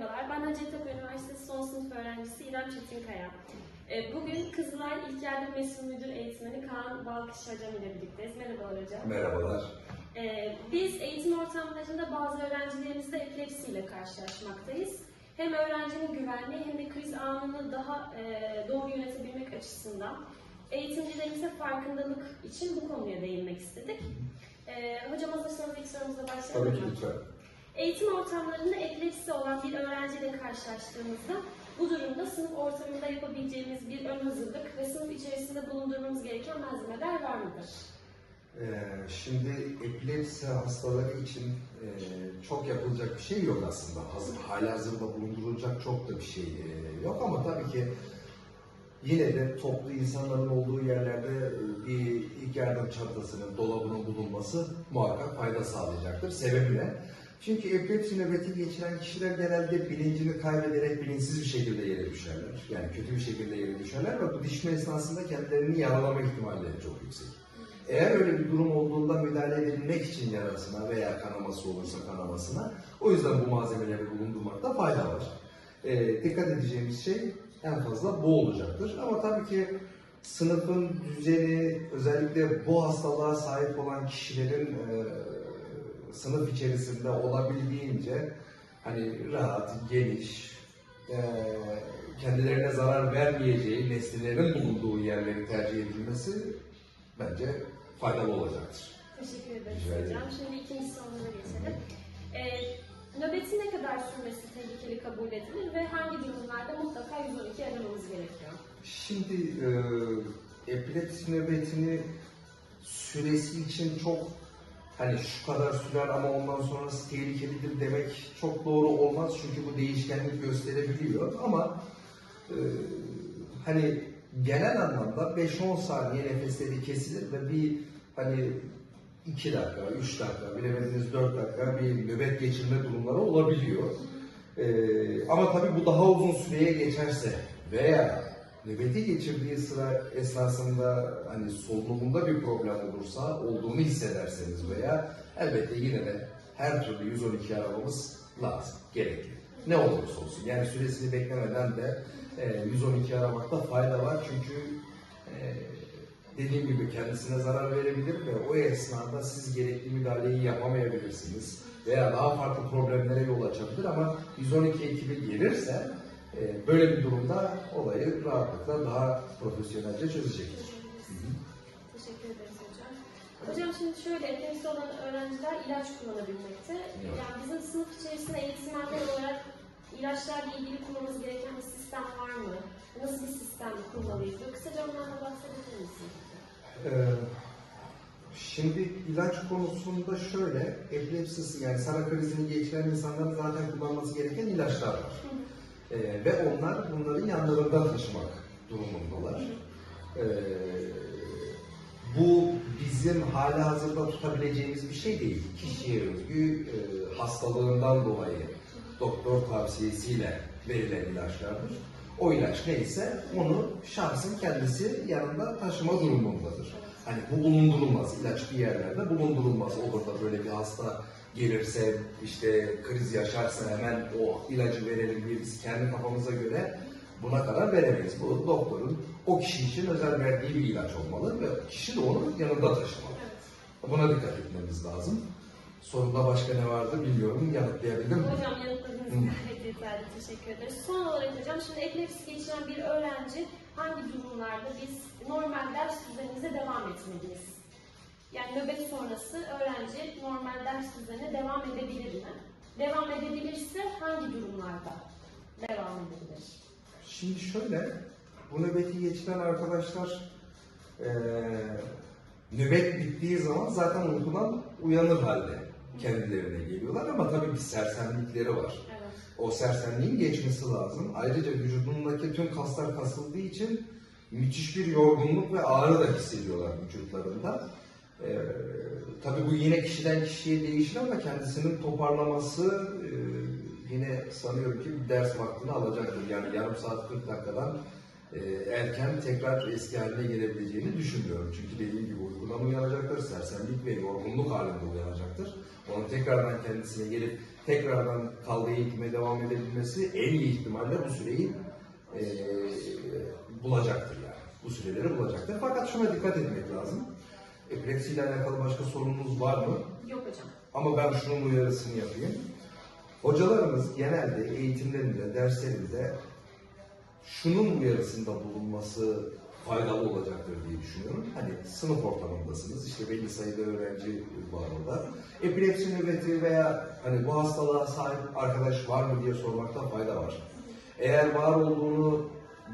Merhabalar, ben Hacettepe Üniversitesi son sınıf öğrencisi İrem Çetinkaya. Ee, Bugün Kızılay İlk Yardım Mesul Müdür Eğitmeni Kaan Balkış Hocam ile birlikteyiz. Merhabalar hocam. Merhabalar. Ee, Biz eğitim ortamlarında bazı öğrencilerimizle epilepsiyle karşılaşmaktayız. Hem öğrencinin güvenliği hem de kriz anını daha e, doğru yönetebilmek açısından eğitimcilerimize farkındalık için bu konuya değinmek istedik. Hocam hazırsanız ilk sorumuza başlayalım. Tabii ki lütfen. Eğitim ortamlarında epilepsi olan bir öğrenciyle karşılaştığımızda bu durumda sınıf ortamında yapabileceğimiz bir ön hazırlık ve sınıf içerisinde bulundurmamız gereken malzemeler var mıdır? Ee, şimdi epilepsi hastaları için e, çok yapılacak bir şey yok aslında. Hazır, hali hazırda bulundurulacak çok da bir şey e, yok ama tabii ki yine de toplu insanların olduğu yerlerde e, bir ilk yardım çantasının, dolabının bulunması muhakkak fayda sağlayacaktır. Sebebi ne? Çünkü epilepsi nöbeti geçiren kişiler genelde bilincini kaybederek bilinçsiz bir şekilde yere düşerler. Yani kötü bir şekilde yere düşerler ve bu düşme esnasında kendilerini yaralama ihtimalleri çok yüksek. Eğer öyle bir durum olduğunda müdahale edilmek için yarasına veya kanaması olursa kanamasına o yüzden bu malzemeleri bulundurmakta fayda var. Ee, dikkat edeceğimiz şey en fazla bu olacaktır. Ama tabii ki sınıfın düzeni özellikle bu hastalığa sahip olan kişilerin e, sınıf içerisinde olabildiğince hani rahat, geniş, kendilerine zarar vermeyeceği nesnelerin bulunduğu yerleri tercih edilmesi bence faydalı olacaktır. Teşekkür ederiz Rica ederim. hocam. Şimdi ikinci sorumuza geçelim. Ee, nöbetin ne kadar sürmesi tehlikeli kabul edilir ve hangi durumlarda mutlaka 112 aramamız gerekiyor? Şimdi e, epilepsi nöbetini süresi için çok hani şu kadar sürer ama ondan sonrası tehlikelidir demek çok doğru olmaz çünkü bu değişkenlik gösterebiliyor ama e, hani genel anlamda 5-10 saniye nefesleri kesilir ve bir hani 2 dakika, 3 dakika, bilemediniz 4 dakika bir nöbet geçirme durumları olabiliyor. Ee, ama tabii bu daha uzun süreye geçerse veya nöbeti geçirdiği sıra esnasında hani solunumunda bir problem olursa olduğunu hissederseniz veya elbette yine de her türlü 112 aramamız lazım, gerekli. Ne olursa olsun. Yani süresini beklemeden de e, 112 aramakta fayda var çünkü e, dediğim gibi kendisine zarar verebilir ve o esnada siz gerekli müdahaleyi yapamayabilirsiniz veya daha farklı problemlere yol açabilir ama 112 ekibi gelirse e, böyle bir durumda olayı rahatlıkla daha profesyonelce çözecektir. Hı hı. Teşekkür ederiz hocam. Hocam şimdi şöyle, epilepsi olan öğrenciler ilaç kullanabilmekte. Evet. Yani bizim sınıf içerisinde eğitmenler olarak ilaçlarla ilgili kurmamız gereken bir sistem var mı? Nasıl bir sistem kurmalıyız? Kısaca ondan da bahsedebilir misiniz? Ee, Şimdi ilaç konusunda şöyle, epilepsisi yani sana krizini geçiren insanların zaten kullanması gereken ilaçlar var. Ee, ve onlar bunları yanlarında taşımak durumundalar. Ee, bu bizim hali hazırda tutabileceğimiz bir şey değil. Kişiye özgü e, hastalığından dolayı doktor tavsiyesiyle verilen ilaçlardır. O ilaç neyse onu şahsın kendisi yanında taşıma durumundadır. Hani bu bulundurulmaz. ilaç bir yerlerde bulundurulmaz. Olur da böyle bir hasta gelirse işte kriz yaşarsa hemen o ilacı verelim diye biz kendi kafamıza göre buna karar veremeyiz. Bu doktorun o kişi için özel verdiği bir ilaç olmalı ve kişi de onu yanında taşımalı. Buna dikkat etmemiz lazım. Sorunda başka ne vardı bilmiyorum. Yanıtlayabildim mi? Hocam gayet yeterli. Teşekkür ederiz. Son olarak hocam şimdi epilepsi geçiren bir öğrenci hangi durumlarda biz normal ders düzenimize devam etmeliyiz? Yani nöbet sonrası öğrenci normal ders düzenine devam edebilir mi? Devam edebilirse hangi durumlarda devam edebilir? Şimdi şöyle, bu nöbeti geçiren arkadaşlar eee, nöbet bittiği zaman zaten uykudan uyanır halde kendilerine geliyorlar ama tabii bir sersemlikleri var. Evet. O sersemliğin geçmesi lazım. Ayrıca vücudundaki tüm kaslar kasıldığı için müthiş bir yorgunluk ve ağrı da hissediyorlar vücutlarında. Ee, tabii bu yine kişiden kişiye değişir ama kendisinin toparlaması e, yine sanıyorum ki bir ders vaktini alacaktır. Yani yarım saat 40 dakikadan e, erken tekrar eski haline gelebileceğini düşünmüyorum. Çünkü dediğim gibi uykudan uyanacaktır, sersemlik ve yorgunluk halinde uyanacaktır. Onun tekrardan kendisine gelip tekrardan kaldığı eğitime devam edebilmesi en iyi ihtimalle bu süreyi e, bulacaktır yani. Bu süreleri bulacaktır. Fakat şuna dikkat etmek lazım. Epilepsi ile alakalı başka sorununuz var mı? Yok hocam. Ama ben şunun uyarısını yapayım. Hocalarımız genelde eğitimlerinde, derslerinde şunun uyarısında bulunması faydalı olacaktır diye düşünüyorum. Hani sınıf ortamındasınız, işte belli sayıda öğrenci var orada. Epilepsi nöbeti veya hani bu hastalığa sahip arkadaş var mı diye sormakta fayda var. Eğer var olduğunu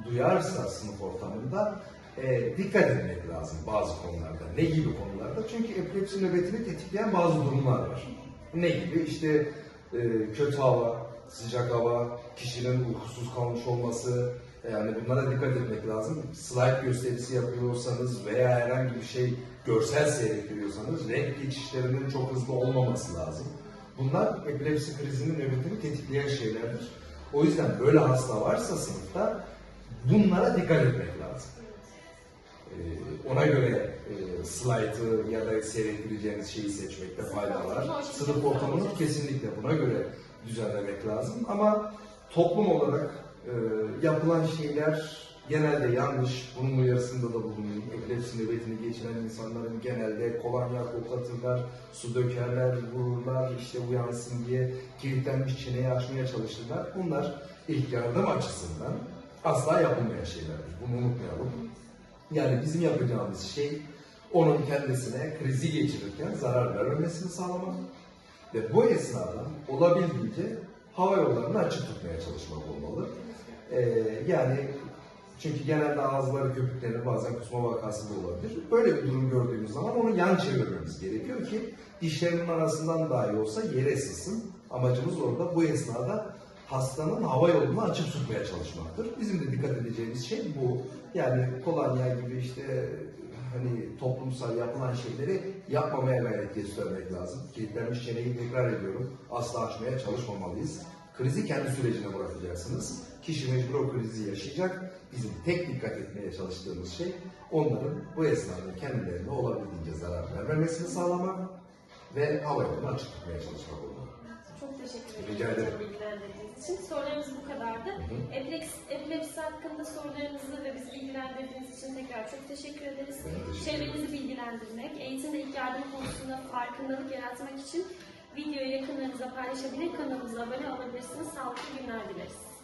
duyarsa sınıf ortamında e, dikkat etmek lazım bazı konularda. Ne gibi konularda? Çünkü epilepsi nöbetini tetikleyen bazı durumlar var. Ne gibi? İşte e, kötü hava, sıcak hava, kişinin uykusuz kalmış olması, yani bunlara dikkat etmek lazım. Slide gösterisi yapıyorsanız veya herhangi bir şey görsel seyrettiriyorsanız renk geçişlerinin çok hızlı olmaması lazım. Bunlar epilepsi krizinin nöbetini tetikleyen şeylerdir. O yüzden böyle hasta varsa sınıfta bunlara dikkat etmek lazım. Ee, ona göre e, slaytı ya da seyrettireceğiniz şeyi seçmekte fayda var. Sınıf ortamını kesinlikle buna göre düzenlemek lazım. Ama toplum olarak e, yapılan şeyler genelde yanlış. Bunun uyarısında da bulunayım. Epilepsi nöbetini geçiren insanların genelde kolonya koklatırlar, su dökerler, vururlar, işte uyansın diye kilitlenmiş çeneyi açmaya çalışırlar. Bunlar ilk yardım açısından asla yapılmayan şeylerdir. Bunu unutmayalım. Yani bizim yapacağımız şey onun kendisine krizi geçirirken zarar vermemesini sağlamak ve bu esnada olabildiğince hava yollarını açık tutmaya çalışmak olmalı. Ee, yani çünkü genelde ağızları köpüklenir bazen kusma vakası da olabilir. Böyle bir durum gördüğümüz zaman onu yan çevirmemiz gerekiyor ki dişlerinin arasından dahi olsa yere sızsın. Amacımız orada bu esnada hastanın hava yolunu açık tutmaya çalışmaktır. Bizim de dikkat edeceğimiz şey bu. Yani kolonya gibi işte hani toplumsal yapılan şeyleri yapmamaya gayret göstermek lazım. Kilitlenmiş çeneyi tekrar ediyorum. Asla açmaya çalışmamalıyız. Krizi kendi sürecine bırakacaksınız. Kişi mecbur o krizi yaşayacak. Bizim tek dikkat etmeye çalıştığımız şey onların bu esnada kendilerine olabildiğince zarar vermemesini sağlamak ve yolunu açık tutmaya çalışmak olmalı. Çok teşekkür ederim. Rica ederim. bilgilendirdiğiniz için. Sorularımız bu kadardı. hı. Epilepsi, epilepsi hakkında sorularınızı ve bizi bilgilendirdiğiniz için tekrar çok teşekkür ederiz. Çevrenizi bilgilendirmek, eğitimde ilk yardım konusunda farkındalık yaratmak için videoyu yakınlarınıza paylaşabilir, kanalımıza abone olabilirsiniz. Sağlıklı günler dileriz.